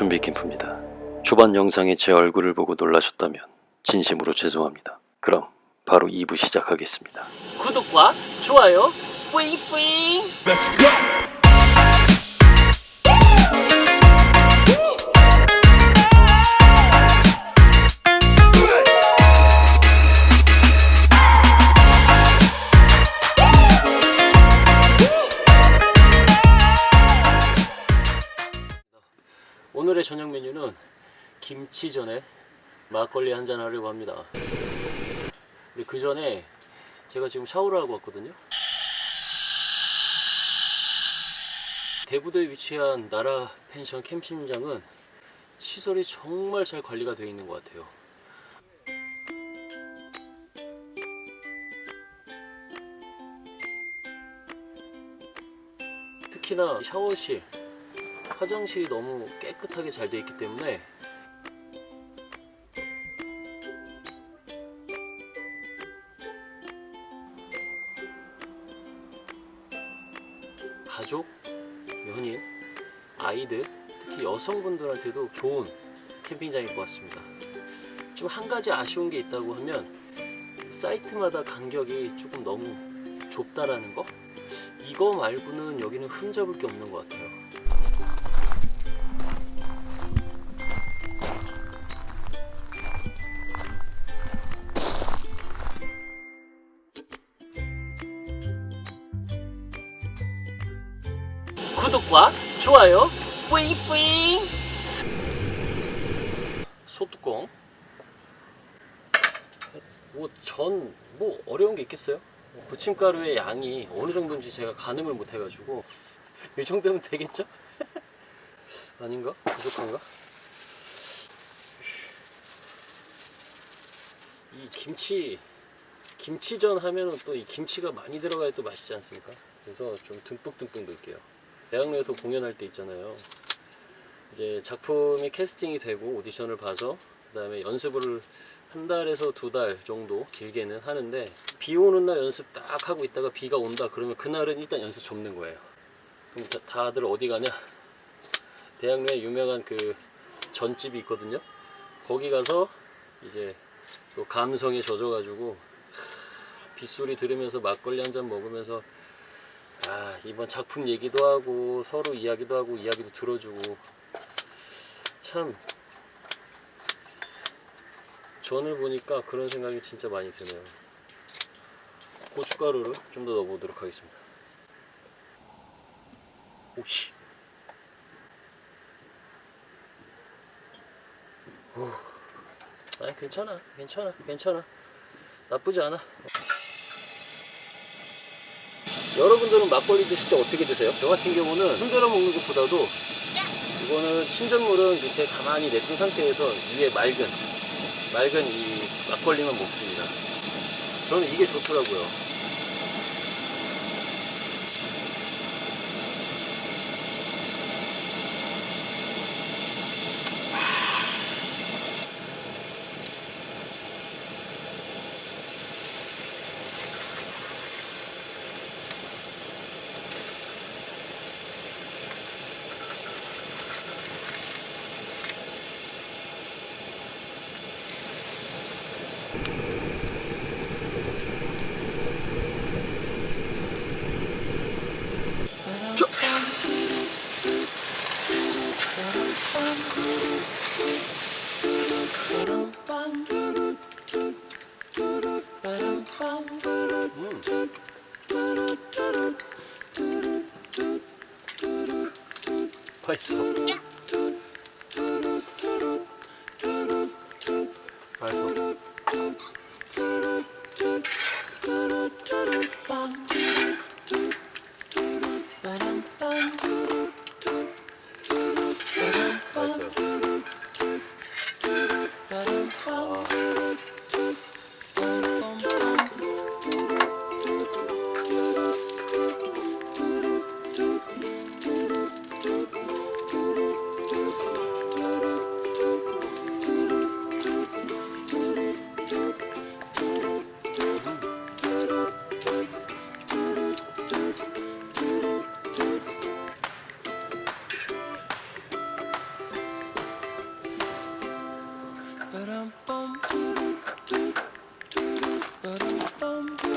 준비 캠프입니다. 초반 영상에 제 얼굴을 보고 놀라셨다면 진심으로 죄송합니다. 그럼 바로 2부 시작하겠습니다. 구독과 좋아요 뿌잉뿌잉 오늘의 저녁 메뉴는 김치전에 막걸리 한 잔 하려고 합니다. 근데 그 전에 제가 지금 샤워를 하고 왔거든요. 대부도에 위치한 나라 펜션 캠핑장은 시설이 정말 잘 관리가 되어 있는 것 같아요. 특히나 샤워실 화장실이 너무 깨끗하게 잘 되어 있기 때문에 가족, 연인, 아이들, 특히 여성분들한테도 좋은 캠핑장인 것 같습니다. 좀 한 가지 아쉬운 게 있다고 하면 사이트마다 간격이 조금 너무 좁다라는 거? 이거 말고는 여기는 흠잡을 게 없는 것 같아요. 구독과 좋아요 뿌잉뿌잉 소뚜껑 뭐전뭐 어려운 게 있겠어요? 부침가루의 양이 어느 정도인지 제가 가늠을 못 해가지고 이 정도면 되겠죠? 아닌가? 부족한가? 이 김치 김치전 하면은 또 이 김치가 많이 들어가야 또 맛있지 않습니까? 그래서 좀 듬뿍듬뿍 넣을게요. 대학로에서 공연할 때 있잖아요. 이제 작품이 캐스팅이 되고 오디션을 봐서 그다음에 연습을 한 달에서 두 달 정도 길게는 하는데 비 오는 날 연습 딱 하고 있다가 비가 온다 그러면 그날은 일단 연습 접는 거예요. 그럼 다, 다들 어디 가냐? 대학로에 유명한 그 전집이 있거든요. 거기 가서 이제 또 감성에 젖어가지고 빗소리 들으면서 막걸리 한 잔 먹으면서 아 이번 작품 얘기도 하고 서로 이야기도 하고 이야기도 들어주고 참 전을 보니까 그런 생각이 진짜 많이 드네요. 고춧가루를 좀 더 넣어보도록 하겠습니다. 오씨. 오. 아 괜찮아 괜찮아 괜찮아. 나쁘지 않아 여러분들은 막걸리 드실 때 어떻게 드세요? 저 같은 경우는 흔들어 먹는 것보다도 이거는 신전물은 밑에 가만히 냅둔 상태에서 위에 맑은 맑은 이 막걸리만 먹습니다. 저는 이게 좋더라고요. 맛있어. 맛있어. 맛있어요. Ba-dum-bum.